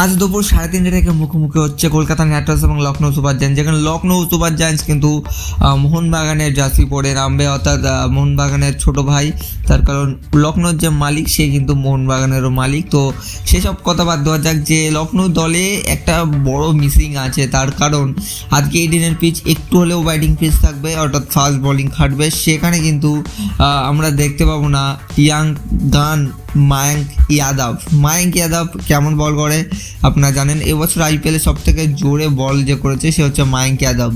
আজ দুপুর সাড়ে তিনটে থেকে মুখোমুখি হচ্ছে কলকাতা নাইট রাইডার্স এবং লখনৌ সুপার জায়ান্টস যেখানে লখনৌ সুপার জায়ান্টস কিন্তু মোহনবাগানের জার্সি পরে নামবে অর্থাৎ মোহনবাগানের ছোট ভাই। তার কারণ লখনৌর যে মালিক, সে কিন্তু মোহনবাগানেরও মালিক। তো সেসব কথা বাদ দেওয়া যাক যে লখনৌ দলে একটা বড় মিসিং আছে। তার কারণ আজকে এই দিনের পিচ একটু হলেও ব্যাটিং পিচ থাকবে, অর্থাৎ ফাস্ট বোলিং খাটবে। সেখানে কিন্তু আমরা দেখতে পাবো না ইয়াং গান মায়াঙ্ক ইয়াদব। মায়াঙ্ক ইয়াদব কেমন বল করে? আপনারা জানেন, এবছর আইপিএলে সব থেকে জোরে বল যে করেছে সে হচ্ছে মায়াঙ্ক ইয়াদব।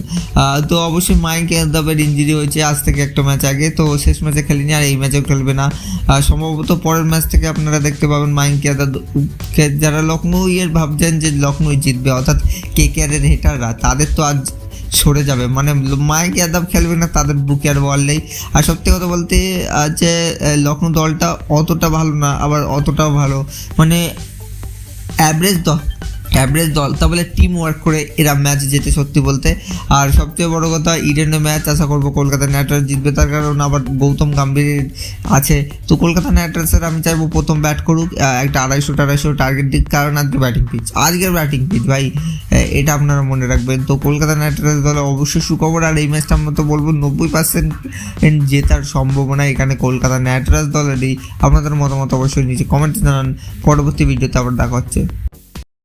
তো অবশ্যই মায়াঙ্ক ইয়াদবের ইঞ্জুরি হয়েছে আজ থেকে একটা ম্যাচ আগে, তো শেষ ম্যাচে খেলেনি আর এই ম্যাচেও খেলবে না। সম্ভবত পরের ম্যাচ থেকে আপনারা দেখতে পাবেন মায়াঙ্ক ইয়াদবকে যারা লখনৌ এর ভাবছেন যে লখনৌ জিতবে, অর্থাৎ কে কে আর এর হেটাররা তাদের তো আজ সরে যাবে। মানে মাইক যাদব খেলবে না, তাদের বুকে আর বল নেই। আর সত্যি কথা বলতে যে লখনৌ দলটা অতটা ভালো না, আবার অতটাও ভালো। মানে অ্যাভারেজ অ্যাভারেজ দল, তা বলে টিম ওয়ার্ক করে এরা ম্যাচ জেতে সত্যি বলতে। আর সবচেয়ে বড় কথা ইডেনে ম্যাচ আশা করব কলকাতা নাইট রাইডার্স জিতবে, তার কারণ আবার গৌতম গম্ভীর আছে। তো কলকাতা নাইট আমি চাইব প্রথম ব্যাট করুক একটা আড়াইশো টাড়াইশো টার্গেট দিক, কারণ আজকে ব্যাটিং পিচ আজকের ব্যাটিং পিচ ভাই এটা আপনারা মনে রাখবেন। তো কলকাতা নাইট রাইডার্স দলে অবশ্যই সুখবর, আর এই ম্যাচটা আমরা তো বলব নব্বই পার্সেন্ট জেতার সম্ভাবনা এখানে কলকাতা নাইট রাইডার্স দলেরই। আপনাদের মতামত অবশ্যই নিচে কমেন্টে জানান। পরবর্তী ভিডিওতে আবার দেখা হচ্ছে।